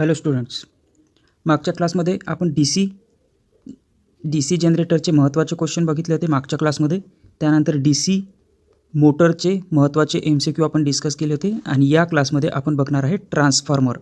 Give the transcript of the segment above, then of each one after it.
Hello students मागच्या क्लासमध्ये आपण डी सी डी सी जनरेटरचे महत्त्वाचे क्वेश्चन बघितले होते मागच्या क्लासमध्ये त्यानंतर डी सी मोटरचे महत्त्वाचे एम सी क्यू आपण डिस्कस केले होते आणि या क्लासमध्ये आपण बघणार आहे ट्रान्सफॉर्मर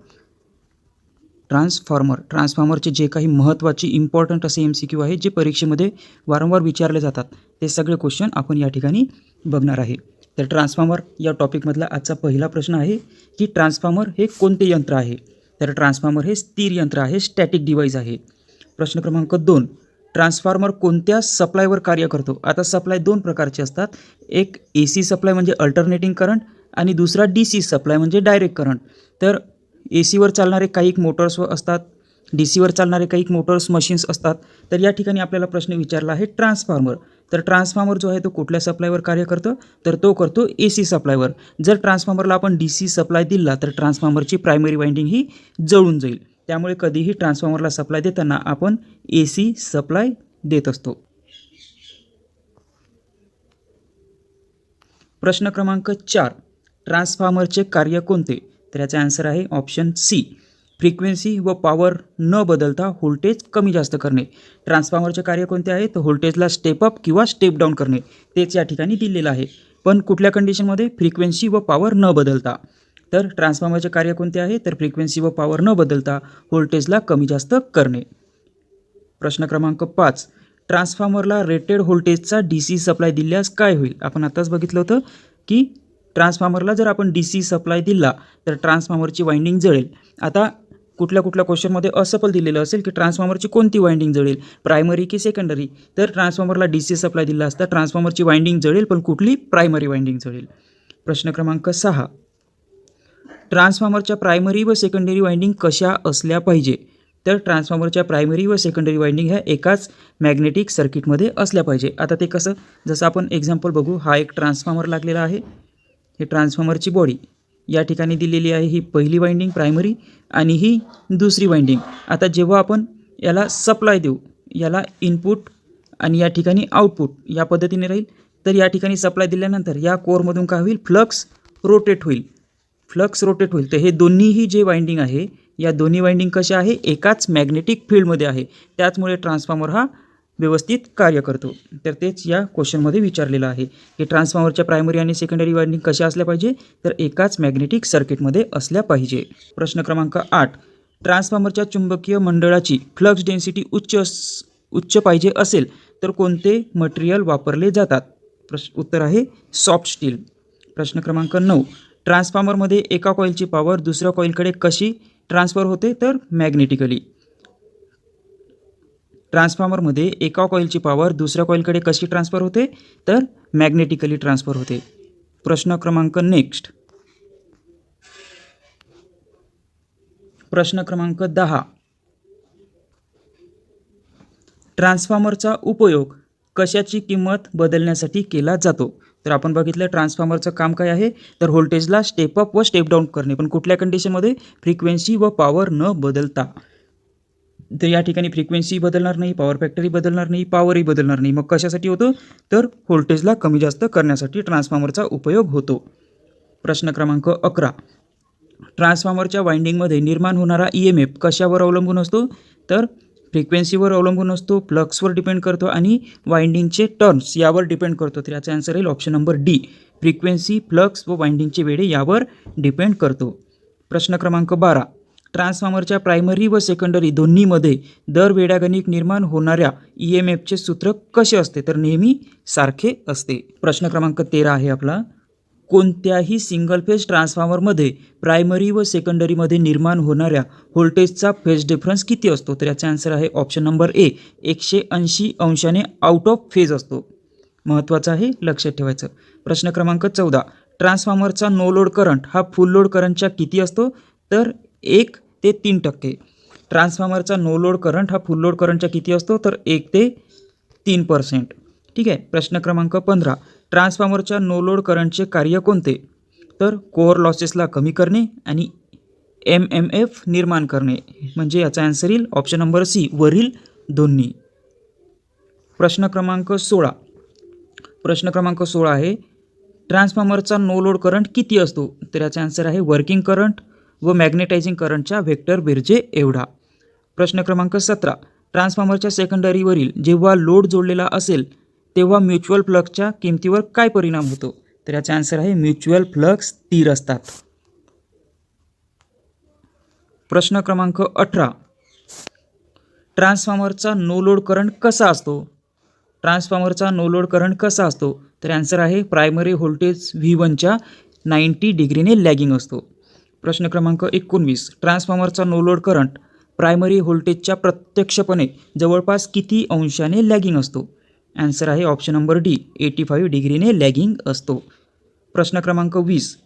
ट्रान्सफॉर्मर ट्रान्सफॉर्मरचे जे काही महत्त्वाचे इम्पॉर्टंट असे एम सी क्यू आहे जे परीक्षेमध्ये वारंवार विचारले जातात ते सगळे क्वेश्चन आपण या ठिकाणी बघणार आहे. तर ट्रान्सफॉर्मर या टॉपिकमधला आजचा पहिला प्रश्न आहे की ट्रान्सफॉर्मर हे कोणते यंत्र आहे? तर ट्रान्सफॉर्मर हे स्थिर यंत्र आहे स्टॅटिक डिव्हाइस आहे. प्रश्न क्रमांक दोन ट्रान्सफॉर्मर कोणत्या सप्लायवर कार्य करतो? आता सप्लाय दोन प्रकारचे असतात. एक ए सी सप्लाय म्हणजे अल्टरनेटिंग करंट आणि दुसरा डी सी सप्लाय म्हणजे डायरेक्ट करंट तर ए सीवर चालणारे काही मोटर्स असतात. डी सीवर चालणारे काही मोटर्स मशीन्स असतात. तर या ठिकाणी आपल्याला प्रश्न विचारला आहे ट्रान्सफॉर्मर तर ट्रान्सफॉर्मर जो आहे तो कुठल्या सप्लायवर कार्य करतो? तर तो करतो ए सी सप्लायवर जर ट्रान्सफॉर्मरला आपण डी सी सप्लाय दिला तर ट्रान्सफॉर्मरची प्रायमरी वाइंडिंग ही जळून जाईल. त्यामुळे कधीही ट्रान्सफॉर्मरला सप्लाय देताना आपण ए सी सप्लाय देत असतो. प्रश्न क्रमांक चार. ट्रान्सफॉर्मरचे कार्य कोणते? तर याचा आन्सर आहे ऑप्शन सी फ्रिक्वेन्सी व पॉवर न बदलता व्होल्टेज कमी जास्त करणे. ट्रान्सफॉर्मरचे कार्य कोणते आहे? तर व्होल्टेजला स्टेप अप किंवा स्टेप डाऊन करणे. तेच या ठिकाणी दिलेलं आहे. पण कुठल्या कंडिशनमध्ये फ्रिक्वेन्सी व पॉवर न बदलता. तर ट्रान्सफॉर्मरचे कार्य कोणते आहे? तर फ्रिक्वेन्सी व पॉवर न बदलता व्होल्टेजला कमी जास्त करणे. प्रश्न क्रमांक पाच. ट्रान्सफॉर्मरला रेटेड व्होल्टेजचा डी सी सप्लाय दिल्यास काय होईल? आपण आत्ताच बघितलं होतं की ट्रान्सफॉर्मरला जर आपण डी सी सप्लाय दिला तर ट्रान्सफॉर्मरची वाइंडिंग जळेल. आता कुठल्या कुठल्या क्वेश्चनमध्ये असफल दिलेलं असेल की ट्रान्सफॉर्मरची कोणती वाइंडिंग जळेल? प्रायमरी की सेकंडरी तर ट्रान्सफॉर्मरला डी सी सप्लाय दिला असता ट्रान्सफॉर्मरची वाइंडिंग जळेल पण कुठली? प्रायमरी वाइंडिंग जळेल. प्रश्न क्रमांक सहा. ट्रान्सफॉर्मरच्या प्रायमरी व सेकंडरी वाइंडिंग कशा असल्या पाहिजे? तर ट्रान्सफॉर्मरच्या प्रायमरी व सेकंडरी वाइंडिंग ह्या एकाच मॅग्नेटिक सर्किटमध्ये असल्या पाहिजे. आता ते कसं? जसं आपण एक्झाम्पल बघू हा एक ट्रान्सफॉर्मर लागलेला आहे. हे ट्रान्सफॉर्मरची बॉडी या ठिकाणी दिलेली आहे ही पहिली वाइंडिंग प्रायमरी आणि ही दुसरी वाइंडिंग आता जेव्हा आपण याला सप्लाय देऊ याला इनपुट आणि या ठिकाणी आउटपुट या पद्धतीने राहील तर या ठिकाणी सप्लाय दिल्यानंतर या कोरमधून काय होईल? फ्लक्स रोटेट होईल. फ्लक्स रोटेट होईल. तर हे दोन्हीही जे वाइंडिंग आहे या दोन्ही वाइंडिंग कशा आहे? एकाच मॅग्नेटिक फील्डमध्ये आहे. त्याचमुळे ट्रान्सफॉर्मर हा व्यवस्थित कार्य करतो. तर तेच या क्वेश्चनमध्ये विचारलेलं आहे. की ट्रान्सफॉर्मरच्या प्रायमरी आणि सेकंडरी वायरिंग कशा असल्या पाहिजे? तर एकाच मॅग्नेटिक सर्किटमध्ये असल्या पाहिजे. प्रश्न क्रमांक आठ. ट्रान्सफॉर्मरच्या चुंबकीय मंडळाची फ्लक्स डेन्सिटी उच्च अस- उच्च पाहिजे असेल तर कोणते मटेरियल वापरले जातात? प्रश्न उत्तर आहे सॉफ्ट स्टील प्रश्न क्रमांक नऊ. ट्रान्सफॉर्मरमध्ये एका कॉईलची पॉवर दुसऱ्या कॉईलकडे कशी ट्रान्सफर होते? तर मॅग्नेटिकली ट्रान्सफॉर्मरमध्ये एका कॉईलची पॉवर दुसऱ्या कॉईलकडे कशी ट्रान्सफर होते? तर मॅग्नेटिकली ट्रान्सफर होते. प्रश्न क्रमांक नेक्स्ट. प्रश्न क्रमांक दहा. ट्रान्सफॉर्मरचा उपयोग कशाची किंमत बदलण्यासाठी केला जातो? तर आपण बघितलं ट्रान्सफॉर्मरचं काम काय आहे? तर व्होल्टेजला स्टेप अप व स्टेप डाऊन करणे. पण कुठल्या कंडिशनमध्ये फ्रिक्वेन्सी व पॉवर न बदलता. तर या ठिकाणी फ्रिक्वेन्सी बदलणार नाही पॉवर फॅक्टरी बदलणार नाही पॉवरही बदलणार नाही. मग कशासाठी होतं? तर व्होल्टेजला कमी जास्त करण्यासाठी ट्रान्सफॉर्मरचा उपयोग होतो. प्रश्न क्रमांक अकरा. ट्रान्सफॉर्मरच्या वाइंडिंगमध्ये निर्माण होणारा ई एम एफ कशावर अवलंबून असतो? तर फ्रिक्वेन्सीवर अवलंबून असतो फ्लक्सवर डिपेंड करतो आणि वाइंडिंगचे टर्न्स यावर डिपेंड करतो. तर याचा आन्सर येईल option number D frequency flux व वाइंडिंगचे वेळे यावर डिपेंड करतो. प्रश्न क्रमांक बारा. ट्रान्सफॉर्मरच्या प्रायमरी व सेकंडरी दोन्हीमध्ये दर वेळागणिक निर्माण होणाऱ्या ई एम एफचे सूत्र कसे असते? तर नेहमी सारखे असते. प्रश्न क्रमांक तेरा आहे आपला. कोणत्याही सिंगल फेज ट्रान्सफॉर्मरमध्ये प्रायमरी व सेकंडरीमध्ये निर्माण होणाऱ्या व्होल्टेजचा फेज डिफरन्स किती असतो? तर याचा आन्सर आहे ऑप्शन नंबर ए एकशे ऐंशी अंशाने आउट ऑफ फेज असतो. महत्त्वाचं आहे लक्षात ठेवायचं. प्रश्न क्रमांक चौदा ट्रान्सफॉर्मरचा नो लोड करंट हा फुल लोड करंटच्या किती असतो? तर एक ते तीन टक्के. ट्रान्सफॉर्मरचा नो लोड करंट हा फुल लोड करंटच्या किती असतो? तर एक ते तीन पर्सेंट ठीक आहे? प्रश्न क्रमांक पंधरा. ट्रान्सफॉर्मरच्या नो लोड करंटचे कार्य कोणते? तर कोअर लॉसेसला कमी करणे आणि एम एम एफ निर्माण करणे. म्हणजे याचा ॲन्सर येईल ऑप्शन नंबर सी वरील दोन्ही. प्रश्न क्रमांक सोळा. प्रश्न क्रमांक सोळा आहे ट्रान्सफॉर्मरचा नो लोड करंट किती असतो? तर याचा आन्सर आहे वर्किंग करंट व मॅग्नेटायझिंग करंटच्या व्हेक्टर बिरजे एवढा. प्रश्न क्रमांक सतरा. ट्रान्सफॉर्मरच्या सेकंडरीवरील जेव्हा लोड जोडलेला असेल तेव्हा म्युच्युअल फ्लक्सच्या किमतीवर काय परिणाम होतो? तर याचा आन्सर आहे म्युच्युअल फ्लक्स स्थिर असतात. प्रश्न क्रमांक अठरा. ट्रान्सफॉर्मरचा नो लोड करंट कसा असतो? ट्रान्सफॉर्मरचा नो लोड करंट कसा असतो? तर आन्सर आहे प्रायमरी व्होल्टेज व्ही वनच्या नाईंटी डिग्रीने लॅगिंग असतो. प्रश्न क्रमांक एकोणवीस. ट्रान्सफॉर्मरचा नो लोड करंट प्रायमरी व्होल्टेजच्या प्रत्यक्षपणे जवळपास किती अंशाने लॅगिंग असतो? ॲन्सर आहे option number D eighty five डिग्रीने लॅगिंग असतो. प्रश्न क्रमांक वीस.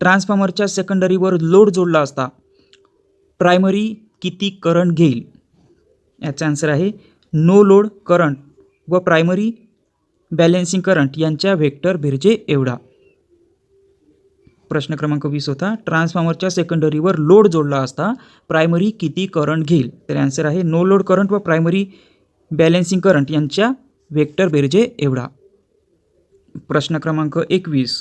ट्रान्सफॉर्मरच्या सेकंडरीवर लोड जोडला असता प्रायमरी किती करंट घेईल? याचा आन्सर आहे नो लोड करंट व प्रायमरी बॅलेन्सिंग करंट यांच्या व्हेक्टर भिरजे एवढा. प्रश्न क्रमांक वीस होता. ट्रान्सफॉर्मरच्या सेकंडरीवर लोड जोडला असता प्रायमरी किती करंट घेईल? तर ॲन्सर आहे नो लोड करंट व प्रायमरी बॅलेन्सिंग करंट यांच्या व्हेक्टर बेरजे एवढा. प्रश्न क्रमांक एकवीस.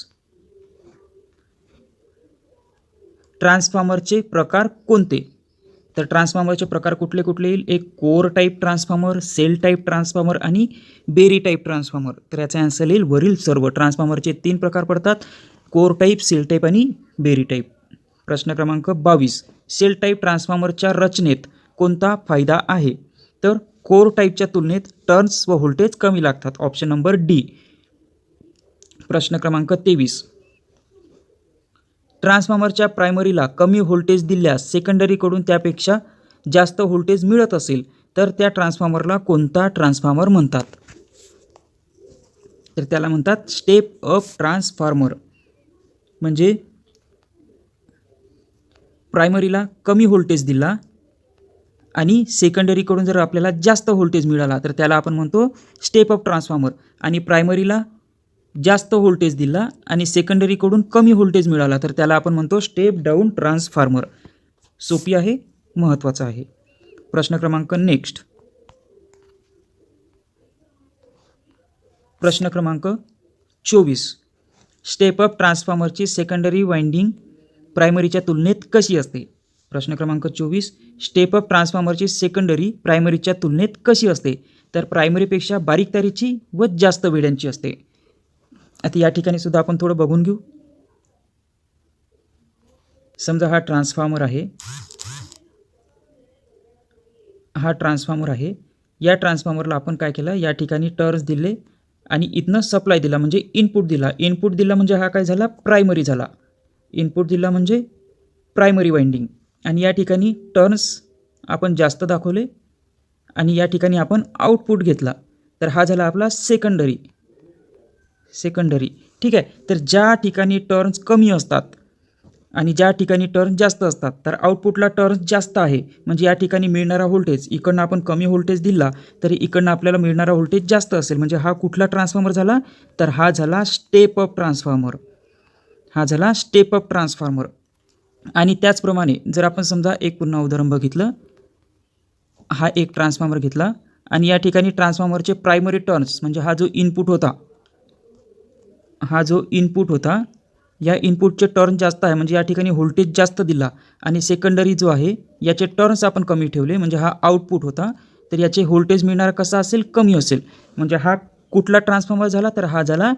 ट्रान्सफॉर्मरचे प्रकार कोणते? तर ट्रान्सफॉर्मरचे प्रकार कुठले कुठले येईल? एक core type transformer shell type transformer आणि बेरी टाईप ट्रान्सफॉर्मर तर याचा ॲन्सर येईल वरील सर्व. ट्रान्सफॉर्मरचे तीन प्रकार पडतात. कोर टाईप सेल टाईप आणि बेरी टाईप. प्रश्न क्रमांक बावीस. सेल टाईप ट्रान्सफॉर्मरच्या रचनेत कोणता फायदा आहे? तर कोर टाईपच्या तुलनेत टर्न्स व व्होल्टेज कमी लागतात. Option number D. प्रश्न क्रमांक तेवीस. ट्रान्सफॉर्मरच्या प्रायमरीला कमी व्होल्टेज दिल्यास सेकंडरीकडून त्यापेक्षा जास्त व्होल्टेज मिळत असेल तर त्या ट्रान्सफॉर्मरला कोणता ट्रान्सफॉर्मर म्हणतात? तर त्याला म्हणतात स्टेप अप ट्रान्सफॉर्मर. म्हणजे प्रायमरीला कमी व्होल्टेज दिला आणि सेकंडरीकडून जर आपल्याला जास्त व्होल्टेज मिळाला तर त्याला आपण म्हणतो स्टेप अप ट्रान्सफॉर्मर आणि प्रायमरीला जास्त व्होल्टेज दिला आणि सेकंडरीकडून कमी व्होल्टेज मिळाला तर त्याला आपण म्हणतो स्टेप डाऊन ट्रान्सफॉर्मर सोपी आहे महत्त्वाचं आहे. प्रश्न क्रमांक नेक्स्ट प्रश्न क्रमांक चोवीस. स्टेप अप ट्रान्सफॉर्मरची सेकंडरी वाइंडिंग प्रायमरीच्या तुलनेत कशी असते? प्रश्न क्रमांक चोवीस स्टेप अप ट्रान्सफॉर्मरची सेकंडरी प्रायमरीच्या तुलनेत कशी असते? तर प्रायमरीपेक्षा बारीक तारीची व जास्त वेड्यांची असते. आता या ठिकाणी सुद्धा आपण थोडं बघून घेऊ. समजा हा ट्रान्सफॉर्मर आहे. हा ट्रान्सफॉर्मर आहे. या ट्रान्सफॉर्मरला आपण काय केलं? या ठिकाणी टर्स दिले. आणि इथनं सप्लाय दिला म्हणजे इनपुट दिला. इनपुट दिला म्हणजे हा काय झाला? प्रायमरी झाला. इनपुट दिला म्हणजे प्रायमरी वाइंडिंग आणि या ठिकाणी टर्न्स आपण जास्त दाखवले आणि या ठिकाणी आपण आउटपुट घेतला. तर हा झाला आपला सेकंडरी सेकंडरी ठीक आहे? तर ज्या ठिकाणी टर्न्स कमी असतात आणि ज्या ठिकाणी टर्न जास्त असतात तर आउटपुटला टर्न जास्त आहे. म्हणजे या ठिकाणी मिळणारा व्होल्टेज इकडनं आपण कमी व्होल्टेज दिला तरी इकडनं आपल्याला मिळणारा व्होल्टेज जास्त असेल. म्हणजे हा कुठला ट्रान्सफॉर्मर झाला? तर हा झाला स्टेप अप ट्रान्सफॉर्मर हा झाला स्टेप अप ट्रान्सफॉर्मर आणि त्याचप्रमाणे जर आपण समजा एक पुन्हा उदाहरण बघितलं हा एक ट्रान्सफॉर्मर घेतला आणि या ठिकाणी ट्रान्सफॉर्मरचे प्रायमरी टर्न्स म्हणजे हा जो इनपुट होता हा जो इनपुट होता या इनपुटचे टर्न जास्त आहे म्हणजे या ठिकाणी व्होल्टेज जास्त दिला आणि सेकंडरी जो आहे याचे टर्न्स आपण कमी ठेवले म्हणजे हा आउटपुट होता. तर याचे व्होल्टेज मिळणार कसा असेल? कमी असेल. म्हणजे हा कुठला ट्रान्सफॉर्मर झाला? तर हा झाला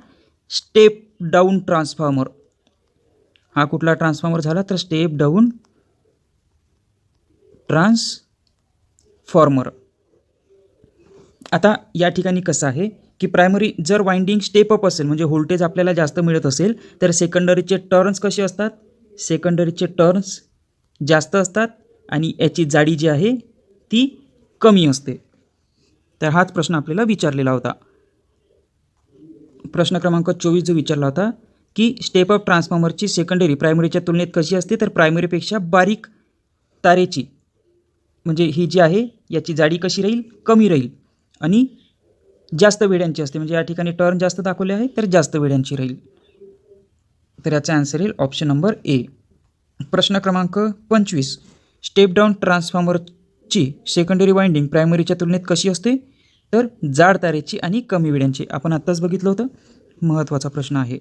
स्टेप डाऊन ट्रान्सफॉर्मर हा कुठला ट्रान्सफॉर्मर झाला? तर स्टेप डाऊन ट्रान्सफॉर्मर आता या ठिकाणी कसं आहे? की प्रायमरी जर वाइंडिंग स्टेप अप असेल म्हणजे व्होल्टेज आपल्याला जास्त मिळत असेल तर सेकंडरीचे टर्न्स कसे असतात? सेकंडरीचे टर्न्स जास्त असतात आणि याची जाडी जी आहे ती कमी असते. तर हाच प्रश्न आपल्याला विचारलेला होता. प्रश्न क्रमांक चोवीस जो विचारला होता की स्टेप अप ट्रान्सफॉर्मरची सेकंडरी प्रायमरीच्या तुलनेत कशी असते? तर प्रायमरीपेक्षा बारीक तारेची म्हणजे ही जी आहे याची जाडी कशी राहील? कमी राहील. आणि जास्त वेड्यांची असते. म्हणजे या ठिकाणी टर्न जास्त दाखवले आहे तर जास्त वेड्यांची राहील. तर याचा आन्सर येईल ऑप्शन नंबर ए प्रश्न क्रमांक पंचवीस. स्टेप डाऊन ट्रान्सफॉर्मरची सेकंडरी वाइंडिंग प्रायमरीच्या तुलनेत कशी असते? तर जाड तारेची आणि कमी वेड्यांची. आपण आत्ताच बघितलं होतं. महत्त्वाचा प्रश्न आहे.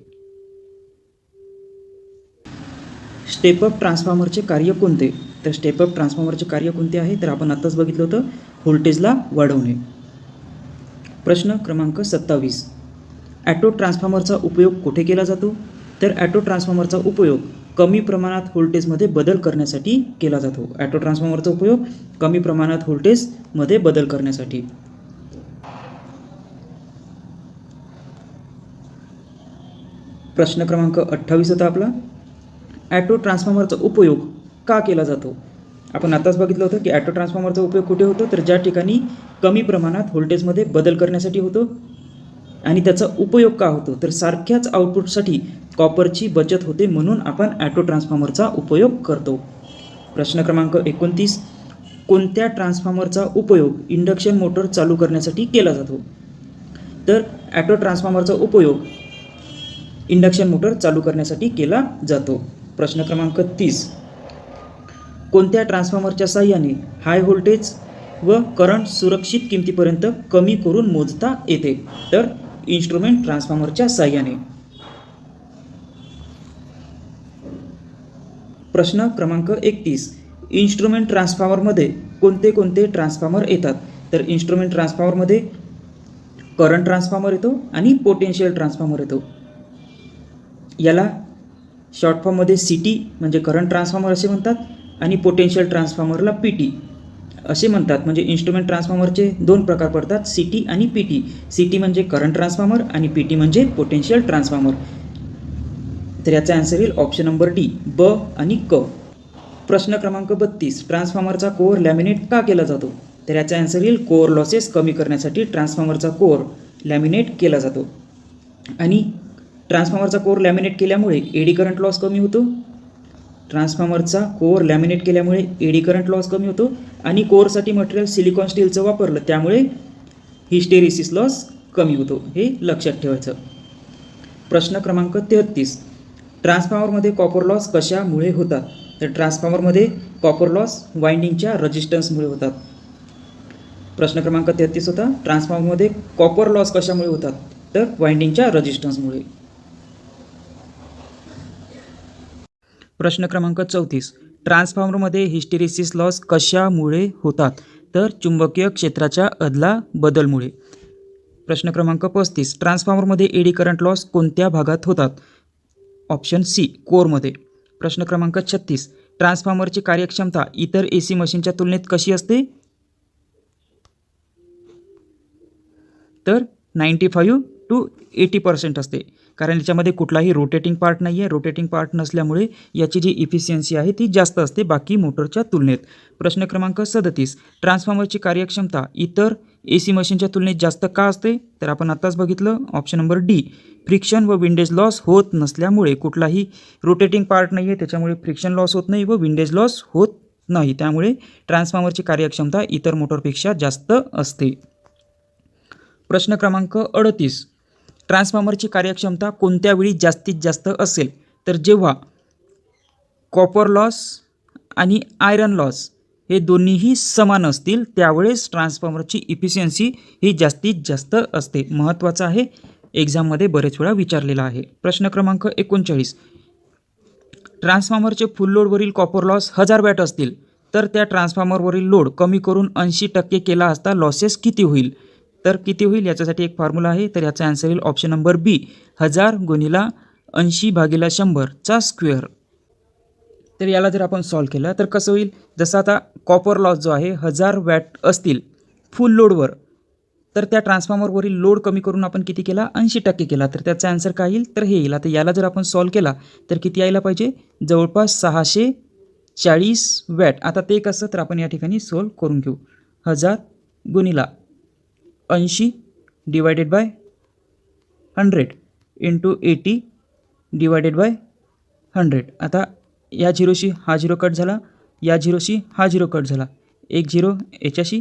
स्टेपअप ट्रान्सफॉर्मरचे कार्य कोणते? तर स्टेपअप ट्रान्सफॉर्मरचे कार्य कोणते आहे? तर आपण आत्ताच बघितलं होतं. व्होल्टेजला वाढवणे. प्रश्न क्रमांक सत्तावीस. ॲटो ट्रान्सफॉर्मरचा उपयोग कुठे केला जातो? तर ॲटो ट्रान्सफॉर्मरचा उपयोग कमी प्रमाणात व्होल्टेजमध्ये बदल करण्यासाठी केला जातो. ॲटो ट्रान्सफॉर्मरचा उपयोग कमी प्रमाणात व्होल्टेजमध्ये बदल करण्यासाठी. प्रश्न क्रमांक अठ्ठावीस होता आपला. ॲटो ट्रान्सफॉर्मरचा उपयोग का केला जातो? आपण आताच बघितलं होतं की ॲटो ट्रान्सफॉर्मरचा उपयोग कुठे होतो? तर ज्या ठिकाणी कमी प्रमाणात व्होल्टेजमध्ये बदल करण्यासाठी होतो. आणि त्याचा उपयोग का होतो? तर सारख्याच आउटपुटसाठी कॉपरची बचत होते म्हणून आपण ॲटो ट्रान्सफॉर्मरचा उपयोग करतो. प्रश्न क्रमांक एकोणतीस. कोणत्या ट्रान्सफॉर्मरचा उपयोग इंडक्शन मोटर चालू करण्यासाठी केला जातो? तर ॲटो ट्रान्सफॉर्मरचा उपयोग इंडक्शन मोटर चालू करण्यासाठी केला जातो. प्रश्न क्रमांक तीस. कोणत्या ट्रान्सफॉर्मरच्या साह्याने हाय व्होल्टेज व करंट सुरक्षित किमतीपर्यंत कमी करून मोजता येते? तर इन्स्ट्रुमेंट ट्रान्सफॉर्मरच्या साह्याने. प्रश्न क्रमांक एकतीस. इन्स्ट्रुमेंट ट्रान्सफॉर्मरमध्ये कोणते कोणते ट्रान्सफॉर्मर येतात? तर इन्स्ट्रुमेंट ट्रान्सफॉर्मरमध्ये करंट ट्रान्सफॉर्मर येतो आणि पोटेन्शियल ट्रान्सफॉर्मर येतो. याला शॉर्ट फॉर्ममध्ये सी टी म्हणजे करंट ट्रान्सफॉर्मर असे म्हणतात. आणि पोटेन्शियल ट्रान्सफॉर्मरला पी टी असे म्हणतात. म्हणजे इन्स्ट्रुमेंट ट्रान्सफॉर्मरचे दोन प्रकार पडतात सी टी आणि पी टी सी टी म्हणजे करंट ट्रान्सफॉर्मर आणि पी टी म्हणजे पोटेन्शियल ट्रान्सफॉर्मर तर याचा आन्सर येईल ऑप्शन नंबर डी ब आणि क. प्रश्न क्रमांक बत्तीस ट्रान्सफॉर्मरचा कोअर लॅमिनेट का केला जातो? तर याचा आन्सर येईल कोअर लॉसेस कमी करण्यासाठी ट्रान्सफॉर्मरचा कोअर लॅमिनेट केला जातो. आणि ट्रान्सफॉर्मरचा कोअर लॅमिनेट केल्यामुळे एडी करंट लॉस कमी होतो. ट्रान्सफॉर्मरचा कोअर लॅमिनेट केल्यामुळे एडी करंट लॉस कमी होतो आणि कोअरसाठी मटेरियल सिलिकॉन स्टीलचं वापरलं त्यामुळे हिस्टेरिसिस लॉस कमी होतो हे लक्षात ठेवायचं. प्रश्न क्रमांक तेहत्तीस ट्रान्सफॉर्मरमध्ये कॉपर लॉस कशामुळे होतात? तर ट्रान्सफॉर्मरमध्ये कॉपर लॉस वाइंडिंगच्या रजिस्टन्समुळे होतात. प्रश्न क्रमांक तेहत्तीस होता. ट्रान्सफॉर्मरमध्ये कॉपर लॉस कशामुळे होतात? तर वाइंडिंगच्या रजिस्टन्समुळे प्रश्न क्रमांक चौतीस. ट्रान्सफॉर्मरमध्ये हिस्टेरिसिस लॉस कशामुळे होतात? तर चुंबकीय क्षेत्राच्या अदला बदलमुळे. प्रश्न क्रमांक पस्तीस. ट्रान्सफॉर्मरमध्ये एडी करंट लॉस कोणत्या भागात होतात? ऑप्शन सी कोरमध्ये. प्रश्न क्रमांक छत्तीस. ट्रान्सफॉर्मरची कार्यक्षमता इतर ए सी मशीनच्या तुलनेत कशी असते? तर ninety five to eighty percent असते. कारण याच्यामध्ये कुठलाही रोटेटिंग पार्ट नाही आहे रोटेटिंग पार्ट नसल्यामुळे याची जी इफिशियन्सी आहे ती जास्त असते बाकी मोटरच्या तुलनेत. प्रश्न क्रमांक सदतीस. ट्रान्सफॉर्मरची कार्यक्षमता इतर ए सी मशीनच्या तुलनेत जास्त का असते? तर आपण आत्ताच बघितलं. ऑप्शन नंबर डी फ्रिक्शन व विंडेज लॉस होत नसल्यामुळे कुठलाही रोटेटिंग पार्ट नाही आहे त्याच्यामुळे फ्रिक्शन लॉस होत नाही व विंडेज लॉस होत नाही. त्यामुळे ट्रान्सफॉर्मरची कार्यक्षमता इतर मोटरपेक्षा जास्त असते. प्रश्न क्रमांक अडतीस. ट्रान्सफॉर्मरची कार्यक्षमता कोणत्या वेळी जास्तीत जास्त असेल? तर जेव्हा कॉपर लॉस आणि आयरन लॉस हे दोन्हीही समान असतील त्यावेळेस ट्रान्सफॉर्मरची इफिशियन्सी ही जास्तीत जास्त असते. महत्त्वाचं आहे एक्झाममध्ये बरेच वेळा विचारलेला आहे. प्रश्न क्रमांक एकोणचाळीस. ट्रान्सफॉर्मरचे फुल लोडवरील कॉपर लॉस हजार वॅट असतील तर त्या ट्रान्सफॉर्मरवरील लोड कमी करून ऐंशी टक्के केला असता लॉसेस किती होईल? तर किती होईल? याच्यासाठी एक फॉर्म्युला आहे. तर याचा आन्सर येईल ऑप्शन नंबर बी हजार गुणिला ऐंशी भागीला शंभरचा स्क्वेअर तर याला जर आपण सॉल्व केलं तर कसं होईल? जसं आता कॉपर लॉस जो आहे हजार वॅट असतील फुल लोडवर तर त्या ट्रान्सफॉर्मरवरील लोड कमी करून आपण किती केला? ऐंशी टक्के केला. तर त्याचा आन्सर काय येईल? तर हे येईल. आता याला जर आपण सॉल्व केला तर किती यायला पाहिजे? जवळपास सहाशे चाळीस वॅट आता ते कसं? तर आपण या ठिकाणी सॉल्व करून घेऊ. हजार गुणिला ऐंशी divided by hundred into eighty divided by hundred आता या झिरोशी हा झिरो कट झाला या झिरोशी हा झिरो कट झाला. एक झिरो याच्याशी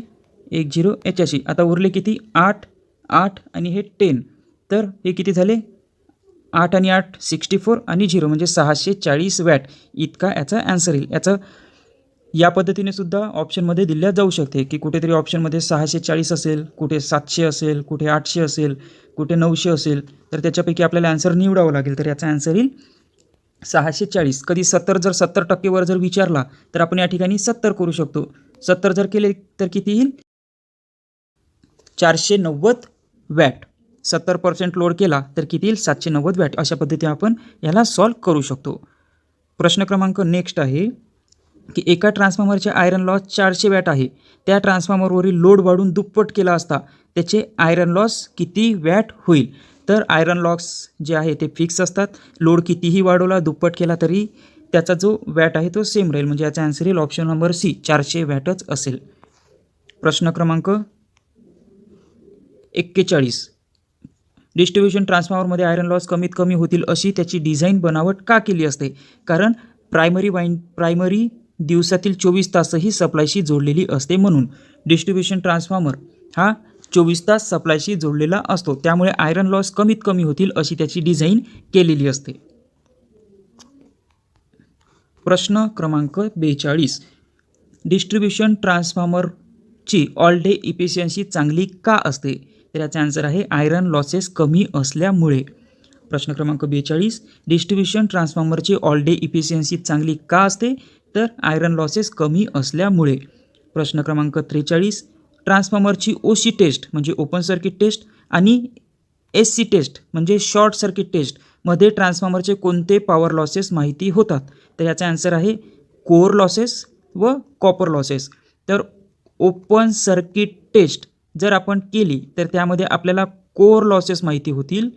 एक झिरो याच्याशी. आता उरले किती? आठ आठ आणि हे टेन तर हे किती झाले? आठ आणि आठ सिक्स्टी फोर आणि झिरो म्हणजे सहाशे चाळीस वॅट. इतका याचा ॲन्सर येईल. याचं या पद्धतीने सुद्धा ऑप्शनमध्ये दिल्या जाऊ शकते की कुठेतरी ऑप्शनमध्ये सहाशे चाळीस असेल कुठे सातशे असेल कुठे आठशे असेल कुठे नऊशे असेल तर त्याच्यापैकी आपल्याला ॲन्सर निवडावं लागेल. तर याचा ॲन्सर येईल सहाशे चाळीस. कधी सत्तर जर सत्तर टक्केवर जर विचारला तर आपण या ठिकाणी सत्तर करू शकतो. सत्तर जर केले तर किती येईल? चारशे नव्वद वॅट. सत्तर पर्सेंट लोड केला तर किती येईल? सातशे नव्वद वॅट. अशा पद्धतीने आपण याला सॉल्व करू शकतो. प्रश्न क्रमांक नेक्स्ट आहे. की एका ट्रान्सफॉर्मरचे आयरन लॉस चारशे वॅट आहे. त्या ट्रान्सफॉर्मरवरील लोड वाढून दुप्पट केला असता त्याचे आयरन लॉस किती वॅट होईल? तर आयरन लॉस जे आहे ते फिक्स असतात. लोड कितीही वाढवला दुप्पट केला तरी त्याचा जो वॅट आहे तो सेम राहील. म्हणजे याचा आन्सर येईल ऑप्शन नंबर सी चारशे वॅटच असेल. प्रश्न क्रमांक एक्केचाळीस. डिस्ट्रीब्युशन ट्रान्सफॉर्मरमध्ये आयरन लॉस कमीत कमी होतील अशी त्याची डिझाईन बनावट का केली असते? कारण प्रायमरी वाईन प्रायमरी दिवसातील चोवीस तासही सप्लायशी जोडलेली असते म्हणून डिस्ट्रीब्युशन ट्रान्सफॉर्मर हा चोवीस तास सप्लायशी जोडलेला असतो. त्यामुळे आयरन लॉस कमीत कमी होतील अशी त्याची डिझाईन केलेली असते. प्रश्न क्रमांक बेचाळीस. डिस्ट्रीब्युशन ट्रान्सफॉर्मरची ऑल डे इफिशियन्सी चांगली का असते? तर याचा आन्सर आहे आयरन लॉसेस कमी असल्यामुळे. प्रश्न क्रमांक बेचाळीस. डिस्ट्रीब्युशन ट्रान्सफॉर्मरची ऑल डे इफिशियन्सी चांगली का असते? तर आयरन लॉसेस कमी असल्यामुळे. प्रश्न क्रमांक त्रेचाळीस ट्रान्सफॉर्मरची ओ सी टेस्ट म्हणजे ओपन सर्किट टेस्ट आणि एस सी टेस्ट म्हणजे शॉर्ट सर्किट टेस्टमध्ये ट्रान्सफॉर्मरचे कोणते पॉवर लॉसेस माहिती होतात? तर याचा आन्सर आहे कोअर लॉसेस व कॉपर लॉसेस तर ओपन सर्किट टेस्ट जर आपण केली तर त्यामध्ये आपल्याला कोअर लॉसेस माहिती होतील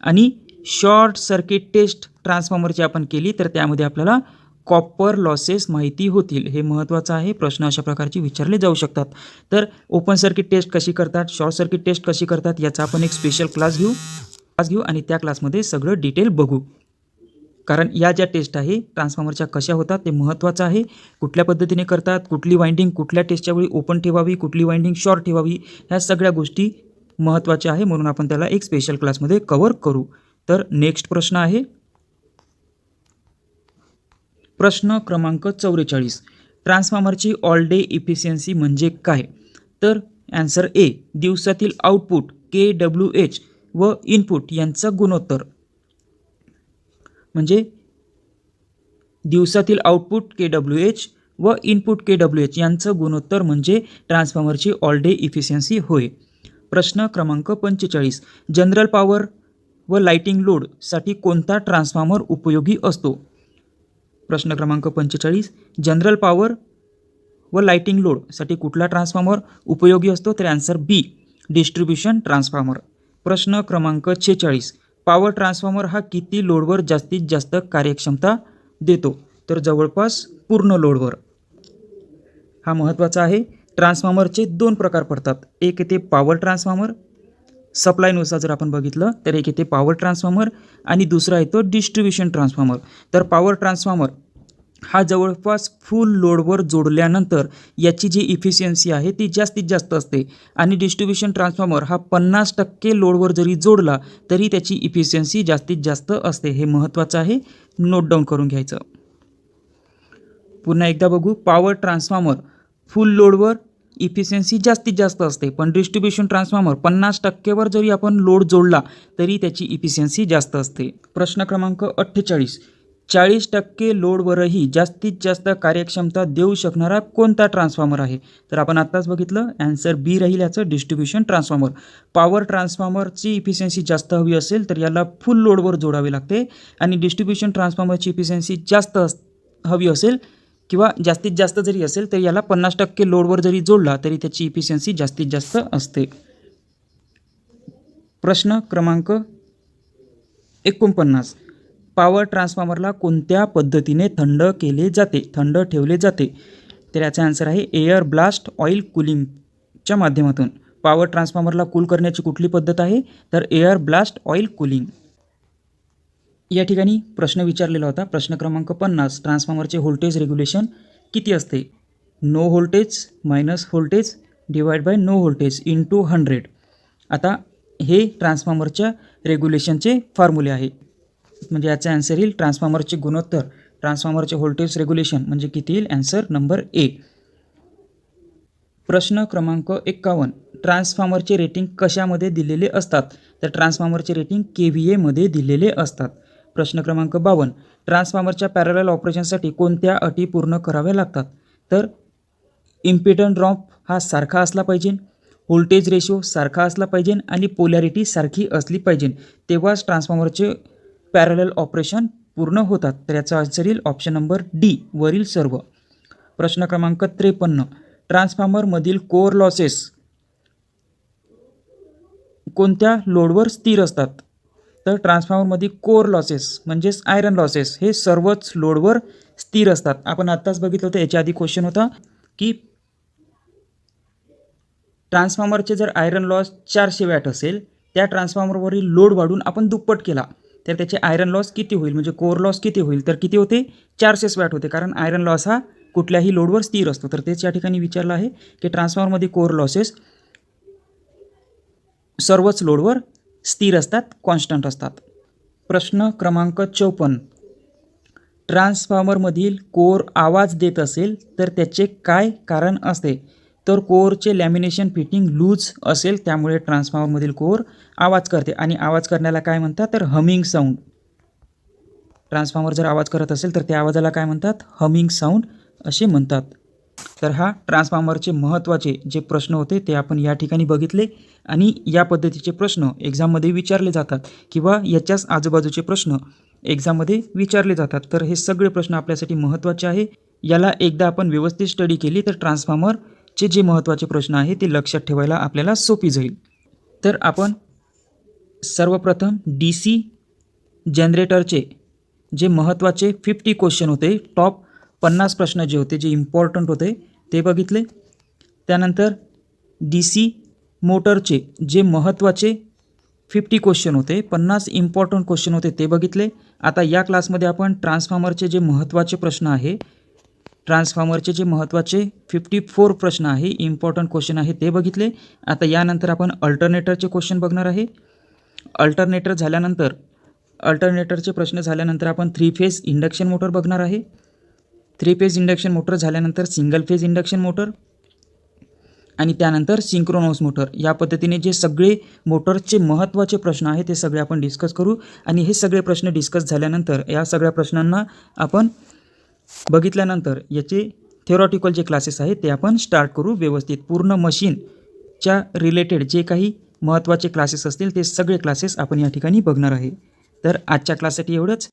आणि शॉर्ट सर्किट टेस्ट ट्रान्सफॉर्मरची आपण केली तर त्यामध्ये आपल्याला कॉपर लॉसेस माहिती होतील हे महत्त्वाचं आहे. प्रश्न अशा प्रकारचे विचारले जाऊ शकतात. तर ओपन सर्किट टेस्ट कशी करतात? शॉर्ट सर्किट टेस्ट कशी करतात? याचा आपण एक स्पेशल क्लास घेऊ. क्लास घेऊ आणि त्या क्लासमध्ये सगळं डिटेल बघू. कारण या ज्या टेस्ट आहे ट्रान्सफॉर्मरच्या कशा होतात ते महत्त्वाचं आहे. कुठल्या पद्धतीने करतात? कुठली वाइंडिंग कुठल्या टेस्टच्या वेळी ओपन ठेवावी? कुठली वाइंडिंग शॉर्ट ठेवावी? ह्या सगळ्या गोष्टी महत्त्वाच्या आहे म्हणून आपण त्याला एक स्पेशल क्लासमध्ये कवर करू. तर नेक्स्ट प्रश्न आहे प्रश्न क्रमांक चौवेचाळीस. ट्रान्सफॉर्मरची ऑल डे इफिशियन्सी म्हणजे काय? तर ॲन्सर ए दिवसातील आउटपुट के डब्ल्यू एच व इनपुट यांचं गुणोत्तर. म्हणजे दिवसातील आउटपुट के डब्ल्यू एच व इनपुट के डब्ल्यू एच यांचं गुणोत्तर म्हणजे ट्रान्सफॉर्मरची ऑल डे इफिशियन्सी होय. प्रश्न क्रमांक पंचेचाळीस. जनरल पॉवर व लाइटिंग लोडसाठी कोणता ट्रान्सफॉर्मर उपयोगी असतो? प्रश्न क्रमांक पंचेचाळीस जनरल पॉवर व लाइटिंग लोडसाठी कुठला ट्रान्सफॉर्मर उपयोगी असतो? तर ॲन्सर बी डिस्ट्रीब्युशन ट्रान्सफॉर्मर प्रश्न क्रमांक छेचाळीस पॉवर ट्रान्सफॉर्मर हा किती लोडवर जास्तीत जास्त कार्यक्षमता देतो? तर जवळपास पूर्ण लोडवर. हा महत्त्वाचा आहे. ट्रान्सफॉर्मरचे दोन प्रकार पडतात. एक येते पॉवर ट्रान्सफॉर्मर सप्लायनुसार जर आपण बघितलं तर एक येते पॉवर ट्रान्सफॉर्मर आणि दुसरा येतो डिस्ट्रीब्युशन ट्रान्सफॉर्मर तर पॉवर ट्रान्सफॉर्मर हा जवळपास फुल लोडवर जोडल्यानंतर याची जी इफिशियन्सी आहे ती जास्तीत जास्त असते. आणि डिस्ट्रीब्युशन ट्रान्सफॉर्मर हा पन्नास टक्के लोडवर जरी जोडला तरी त्याची इफिशियन्सी जास्तीत जास्त असते. हे महत्त्वाचं आहे. नोट डाऊन करून घ्यायचं. पुन्हा एकदा बघू. पॉवर ट्रान्सफॉर्मर फुल लोडवर इफिशियन्सी जास्तीत जास्त असते. पण डिस्ट्रीब्युशन ट्रान्सफॉर्मर पन्नास टक्केवर जरी आपण लोड जोडला तरी त्याची इफिशियन्सी जास्त असते. प्रश्न क्रमांक अठ्ठेचाळीस. चाळीस टक्के लोडवरही जास्तीत जास्त कार्यक्षमता देऊ शकणारा कोणता ट्रान्सफॉर्मर आहे? तर आपण आत्ताच बघितलं ॲन्सर बी राहील याचं डिस्ट्रीब्युशन ट्रान्सफॉर्मर पॉवर ट्रान्सफॉर्मरची इफिशियन्सी जास्त हवी असेल तर याला फुल लोडवर जोडावे लागते. आणि डिस्ट्रीब्युशन ट्रान्सफॉर्मरची इफिशियन्सी जास्त अस हवी असेल किंवा जास्तीत जास्त जरी असेल तर याला पन्नास टक्के लोडवर जरी जोडला तरी त्याची इफिशियन्सी जास्तीत जास्त असते. प्रश्न क्रमांक एकोणपन्नास. पॉवर ट्रान्सफॉर्मरला कोणत्या पद्धतीने थंड केले जाते? थंड ठेवले जाते. तर याचा आन्सर आहे एअर ब्लास्ट ऑइल कुलिंगच्या माध्यमातून. पॉवर ट्रान्सफॉर्मरला कूल करण्याची कुठली पद्धत आहे? तर एअर ब्लास्ट ऑइल कुलिंग या ठिकाणी प्रश्न विचारलेला होता. प्रश्न क्रमांक पन्नास. ट्रान्सफॉर्मरचे व्होल्टेज रेग्युलेशन किती असते? No voltage minus voltage divide by no voltage into hundred आता हे ट्रान्सफॉर्मरच्या रेग्युलेशनचे फॉर्म्युले आहे. म्हणजे याचा ॲन्सर येईल ट्रान्सफॉर्मरचे गुणोत्तर ट्रान्सफॉर्मरचे व्होल्टेज रेग्युलेशन म्हणजे किती येईल? ॲन्सर नंबर ए प्रश्न क्रमांक एक्कावन्न ट्रान्सफॉर्मरचे रेटिंग कशामध्ये दिलेले असतात? तर ट्रान्सफॉर्मरचे रेटिंग के व्ही एमध्ये दिलेले असतात. प्रश्न क्रमांक बावन्न. ट्रान्सफॉर्मरच्या पॅरल ऑपरेशनसाठी कोणत्या अटी पूर्ण कराव्या लागतात? तर इम्पिटन ड्रॉप हा सारखा असला पाहिजे व्होल्टेज रेशो सारखा असला पाहिजे आणि पोलॅरिटी सारखी असली पाहिजे. तेव्हाच ट्रान्सफॉर्मरचे पॅरल ऑपरेशन पूर्ण होतात तर याचा आन्सर येईल ऑप्शन नंबर डी वरील सर्व. प्रश्न क्रमांक त्रेपन्न ट्रान्सफॉर्मरमधील कोर लॉसेस कोणत्या लोडवर स्थिर असतात? तर ट्रान्सफॉर्मरमध्ये कोर लॉसेस म्हणजेच आयरन लॉसेस हे सर्वच लोडवर स्थिर असतात. आपण आत्ताच बघितलं होतं याच्या आधी क्वेश्चन होता की ट्रान्सफॉर्मरचे जर आयरन लॉस चारशे वॅट असेल त्या ट्रान्सफॉर्मरवरील लोड वाढून आपण दुप्पट केला. तर त्याचे आयरन लॉस किती होईल? म्हणजे कोर लॉस किती होईल? तर किती होते? चारशेच वॅट होते. कारण आयरन लॉस हा कुठल्याही लोडवर स्थिर असतो. तर तेच या ठिकाणी विचारलं आहे की ट्रान्सफॉर्मरमध्ये कोर लॉसेस सर्वच लोडवर स्थिर असतात कॉन्स्टंट असतात. प्रश्न क्रमांक चौपन्न. ट्रान्सफॉर्मरमधील कोर आवाज देत असेल तर त्याचे काय कारण असते? तर कोरचे लॅमिनेशन फिटिंग लूज असेल त्यामुळे ट्रान्सफॉर्मरमधील कोर आवाज करते. आणि आवाज करण्याला काय म्हणतात? तर हमिंग साऊंड ट्रान्सफॉर्मर जर आवाज करत असेल तर त्या आवाजाला काय म्हणतात? हमिंग साऊंड असे म्हणतात. तर हा ट्रान्सफॉर्मरचे महत्त्वाचे जे प्रश्न होते ते आपण या ठिकाणी बघितले. आणि या पद्धतीचे प्रश्न एक्झाममध्ये विचारले जातात. किंवा याच्याच आजूबाजूचे प्रश्न एक्झाममध्ये विचारले जातात. तर हे सगळे प्रश्न आपल्यासाठी महत्त्वाचे आहे. याला एकदा आपण व्यवस्थित स्टडी केली तर ट्रान्सफॉर्मर चे जे महत्त्वाचे प्रश्न आहे ते लक्षात ठेवायला आपल्याला सोपी जाईल. तर आपण सर्वप्रथम डी सी जनरेटरचे जे महत्त्वाचे फिफ्टी क्वेश्चन होते टॉप पन्नास प्रश्न जे होते जे इम्पॉर्टंट होते ते बघितले. त्यानंतर डी सी मोटरचे जे महत्त्वाचे फिफ्टी क्वेश्चन होते पन्नास इम्पॉर्टंट क्वेश्चन होते ते बघितले. आता या क्लासमध्ये आपण ट्रान्सफॉर्मरचे जे महत्त्वाचे प्रश्न आहे ट्रान्सफॉर्मरचे जे महत्त्वाचे फिफ्टी फोर प्रश्न आहे इम्पॉर्टंट क्वेश्चन आहे ते बघितले. आता यानंतर आपण अल्टरनेटरचे क्वेश्चन बघणार आहे. अल्टरनेटर झाल्यानंतर अल्टरनेटरचे प्रश्न झाल्यानंतर आपण थ्री फेज इंडक्शन मोटर बघणार आहे. थ्री फेज इंडक्शन मोटर झाल्यानंतर सिंगल फेज इंडक्शन मोटर आणि त्यानंतर सिंक्रोनॉस मोटर या पद्धतीने जे सगळे मोटरचे महत्त्वाचे प्रश्न आहे ते सगळे आपण डिस्कस करू. आणि हे सगळे प्रश्न डिस्कस झाल्यानंतर या सगळ्या प्रश्नांना आपण बघितल्यानंतर याचे थेरॉटिकल जे क्लासेस आहेत ते आपण स्टार्ट करू. व्यवस्थित पूर्ण मशीनच्या रिलेटेड जे काही महत्त्वाचे क्लासेस असतील ते सगळे क्लासेस आपण या ठिकाणी बघणार आहे. तर आजच्या क्लाससाठी एवढंच.